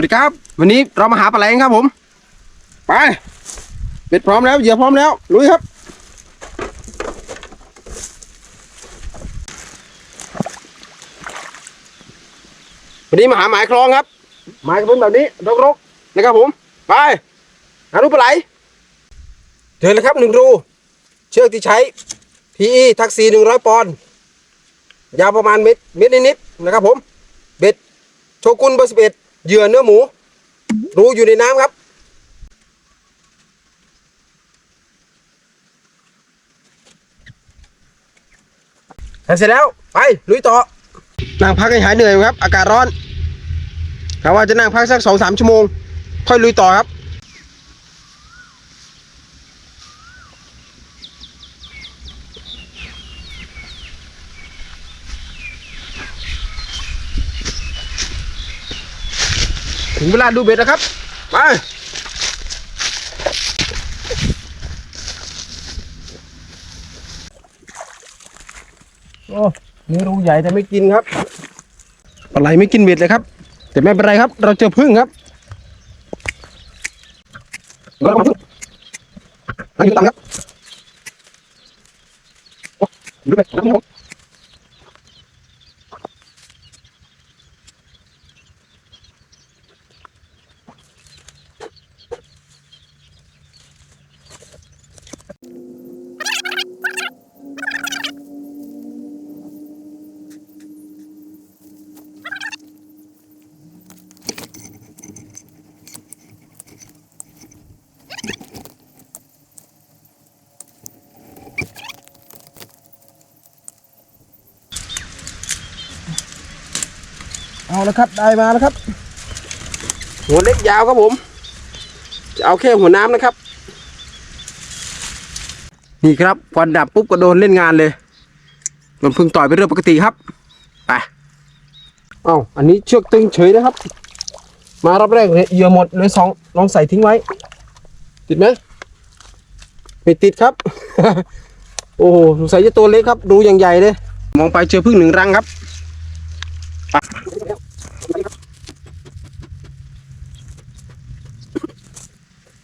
วัสดีครับ วันนี้เรามาหาปลาไหลกันครับผม ไปเบ็ดพร้อมแล้วเหยื่อพร้อมแล้วลุยครับ วันนี้มาหาหมายคลองครับ หมายกระพุ้นแบบนี้รกๆนะครับผม ไปหารูปปลาไหลเจอแล้วครับหนึ่งรู เชือกที่ใช้ PE ทักซีหนึ่งร้อยปอนด์ยาวประมาณเม็ดเม็ดนิดๆนะครับผม เบ็ดโชกุนเบอร์สิบเอ็ด เหยื่อเนื้อหมู รูอยู่ในน้ำครับ เสร็จแล้ว ไป ลุยต่อ นั่งพักให้หายเหนื่อยครับ อากาศร้อนกะว่าจะนั่งพักสักสองสามชั่วโมง ค่อยลุยต่อครับ ถึงเวลาดูเบ็ดแล้วครับ ไป โอ้นี่รูใหญ่แต่ไม่กินครับปลาไหลไม่กินเบ็ดเลยครับ แต่ไม่เป็นไรครับ เราเจอพึ่งครับเราพึ่งอันนี้ตังครับโอ้ดูเบ็ดดูเเอาแล้วครับได้มาแล้วครับ หัวเล็กยาวครับผม จะเอาแค่หัวน้ำนะครับ นี่ครับควันดับปุ๊บก็โดนเล่นงานเลยโดนพึ่งต่อยเป็นเรื่องปกติครับไปเอ้าอันนี้เชือกตึงเฉยนะครับ มารอบแรกเนี่ยเหยื่อหมดเลยสองลองใส่ทิ้งไว้ ติดไหมไม่ติดครับ โอ้โหสงสัยจะตัวเล็กครับ ดูอย่างใหญ่เลย มองไปเจอพึ่งหนึ่งรังครับ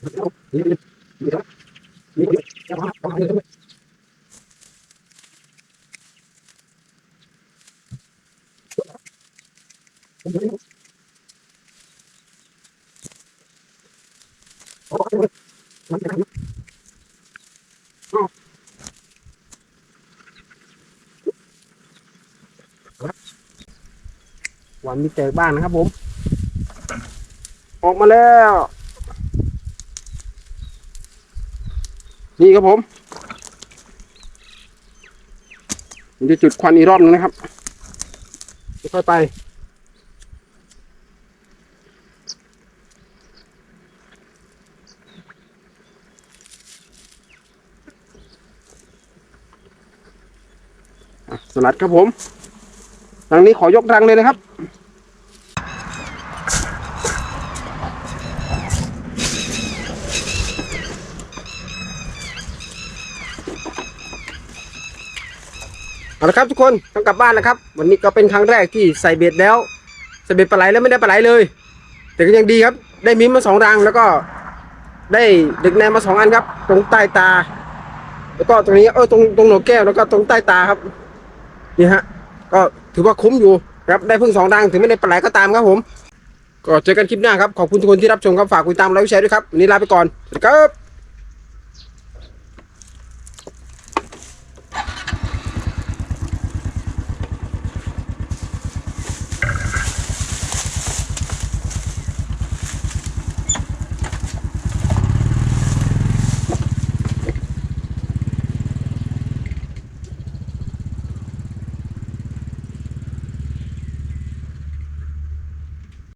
วันมีแตกบ้านนะครับผม ออกมาแล้ว นี่ครับผมผมจะจุดควันอีกรอบหนึงนะครับค่อยๆไป สลัดครับผมรังนี้ขอยกรังเลยนะครับ ละครับทุกคนต้องกลับบ้านนะครับ วันนี้ก็เป็นครั้งแรกที่ใส่เบ็ดแล้วใส่เบ็ดปลาไหลแล้วไม่ได้ปลาไหลเลย แต่ก็ยังดีครับ ได้มิ้มมาสองรังแล้วก็ ได้เดึกแนมมาสองอันครับ ตรงใต้ตา แล้วก็ตรงนี้เออตรงตรงหนกแก้วแล้วก็ตรงใต้ตาครับนี่ฮะก็ถือว่าคุ้มอยู่ครับได้เพิ่งสองรังถึงไม่ได้ปลาไหลก็ตามครับผม ก็เจอกันคลิปหน้าครับขอบคุณทุกคนที่รับชมครับฝากกดติดตามไลค์แชร์ด้วยครับวันนี้ลาไปก่อนสวัสดีครับ